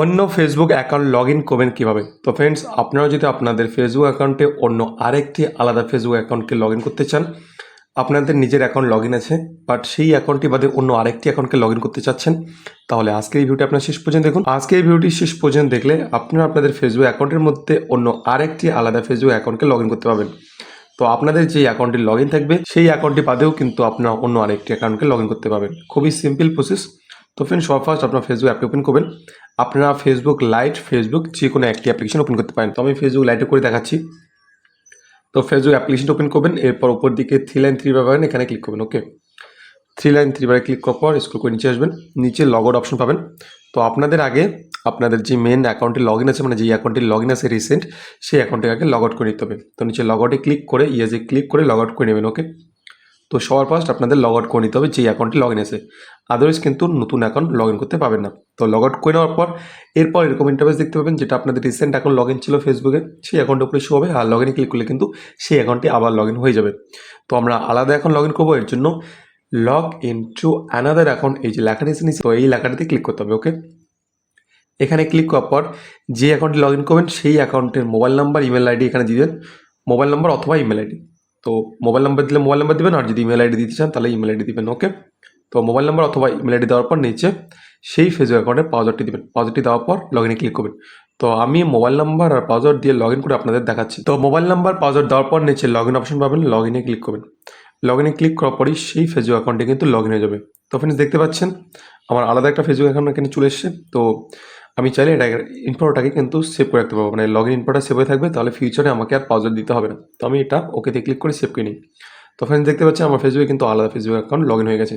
অন্য Facebook account log in করবেন কীভাবে? তো ফ্রেন্ডস আপনারা যদি আপনাদের ফেসবুক অ্যাকাউন্টে অন্য আরেকটি আলাদা ফেসবুক অ্যাকাউন্টকে লগ ইন করতে চান, আপনাদের নিজের অ্যাকাউন্ট লগ ইন আছে বাট সেই অ্যাকাউন্টটি বাদে অন্য আরেকটি অ্যাকাউন্টকে লগ ইন করতে চাচ্ছেন, তাহলে আজকে এই ভিডিওটি আপনার শেষ পর্যন্ত দেখুন। আজকে এই ভিডিওটি শেষ পর্যন্ত দেখলে আপনারা আপনাদের ফেসবুক অ্যাকাউন্টের মধ্যে অন্য আরেকটি আলাদা ফেসবুক অ্যাকাউন্টকে লগ ইন করতে পারবেন। তো আপনাদের যে অ্যাকাউন্টটি লগ ইন থাকবে, সেই অ্যাকাউন্টটি বাদেও কিন্তু আপনারা অন্য আরেকটি অ্যাকাউন্টকে লগ ইন করতে পারবেন। খুবই সিম্পল প্রসেস তো ফ্রেন্ড সব ফার্স্ট আপনার ফেসবুক অ্যাপটি ওপেন করবেন। আপনারা ফেসবুক লাইট ফেসবুক যে কোনো একটি অ্যাপ্লিকেশন ওপেন করতে পারেন। তো আমি ফেসবুক লাইটে করে দেখাচ্ছি। তো ফেসবুক অ্যাপ্লিকেশন ওপেন করবেন, এরপর উপর দিকে থ্রি লাইন থ্রি বার পাবেন এখানে ক্লিক করবেন ওকে থ্রি লাইন থ্রি বারে ক্লিক করার পর স্কুল করে নিচে আসবেন, নিচে লগ আউট অপশন পাবেন। তো আপনাদের আগে আপনাদের যে মেন অ্যাকাউন্টে লগ ইন আছে মানে যে অ্যাকাউন্টে লগ ইন আছে রিসেন্ট সেই অ্যাকাউন্টে আগে লগ আউট করে নিতে হবে। তো নিচে লগ আউটে ক্লিক করে ইয়েজে ক্লিক করে লগ আউট করে নেবেন ওকে তো সবার ফার্স্ট আপনাদের লগ আউট করে নিতে হবে, যেই অ্যাকাউন্টে লগ ইন আছে। আদারওয়াইজ কিন্তু নতুন অ্যাকাউন্ট লগ ইন করতে পারবেন না। তো লগ আউট করে নেওয়ার পর, এরপর এরকম ইন্টারভেস দেখতে পাবেন, যেটা আপনাদের রিসেন্ট অ্যাকাউন্ট লগ ইন ছিল ফেসবুকে সেই অ্যাকাউন্টের উপরে শো হবে। আর লগ ইনে ক্লিক করলে কিন্তু সেই অ্যাকাউন্টটি আবার লগ ইন হয়ে যাবে। তো আমরা আলাদা অ্যাকাউন্ট লগ ইন করব, এর জন্য log in to another account এই যে লেখাটি এসে তো এই লেখাটিতে ক্লিক করতে হবে ওকে এখানে ক্লিক করার পর যে অ্যাকাউন্টে লগ ইন করবেন, সেই অ্যাকাউন্টের মোবাইল নাম্বার ইমেল আইডি এখানে দেবেন। মোবাইল নাম্বার অথবা ইমেল আইডি তো মোবাইল নাম্বার দিলে মোবাইল নাম্বার দেবেন, আর যদি ইমেল আইডি দিতে চান, তাহলে ইমেল আইডি দেবেন ওকে তো মোবাইল নাম্বার অথবা ইমেল আইডি দেওয়ার পর নিচে সেই ফেসবুক অ্যাকাউন্টের পাসওয়ার্ডটি দেবেন। পাসওয়ার্ডটি দেওয়ার পর লগ ইনে ক্লিক করবেন। তো আমি মোবাইল নাম্বার আর পাসওয়ার্ড দিয়ে লগ ইন করে আপনাদের দেখাচ্ছি। তো মোবাইল নাম্বার পাসওয়ার্ড দেওয়ার পর নিচে লগ ইন অপশন পাবেন লগ ক্লিক করবেন। লগ ক্লিক করার পরই সেই ফেসবুক অ্যাকাউন্টে কিন্তু লগ ইন হয়ে যাবে। তো ফ্রেন্ডস দেখতে পাচ্ছেন, আমার আলাদা একটা ফেসবুক অ্যাকাউন্ট এখানে চলে এসেছে। তো আমি চাইলে এটা ইনফোটাকে কিন্তু সেভ করে রাখতে পারব। মানে লগ ইন ইনফোটা সেভ হয়ে থাকবে, তাহলে ফিউচারে আমাকে আর পাসওয়ার্ড দিতে হবে না। তো আমি এটা ওকেতে ক্লিক করে সেভ করে নিই। তো ফ্রেন্ডস দেখতে পাচ্ছি আমার ফেসবুকে কিন্তু আলাদা ফেসবুক অ্যাকাউন্ট লগ ইন হয়ে গেছে।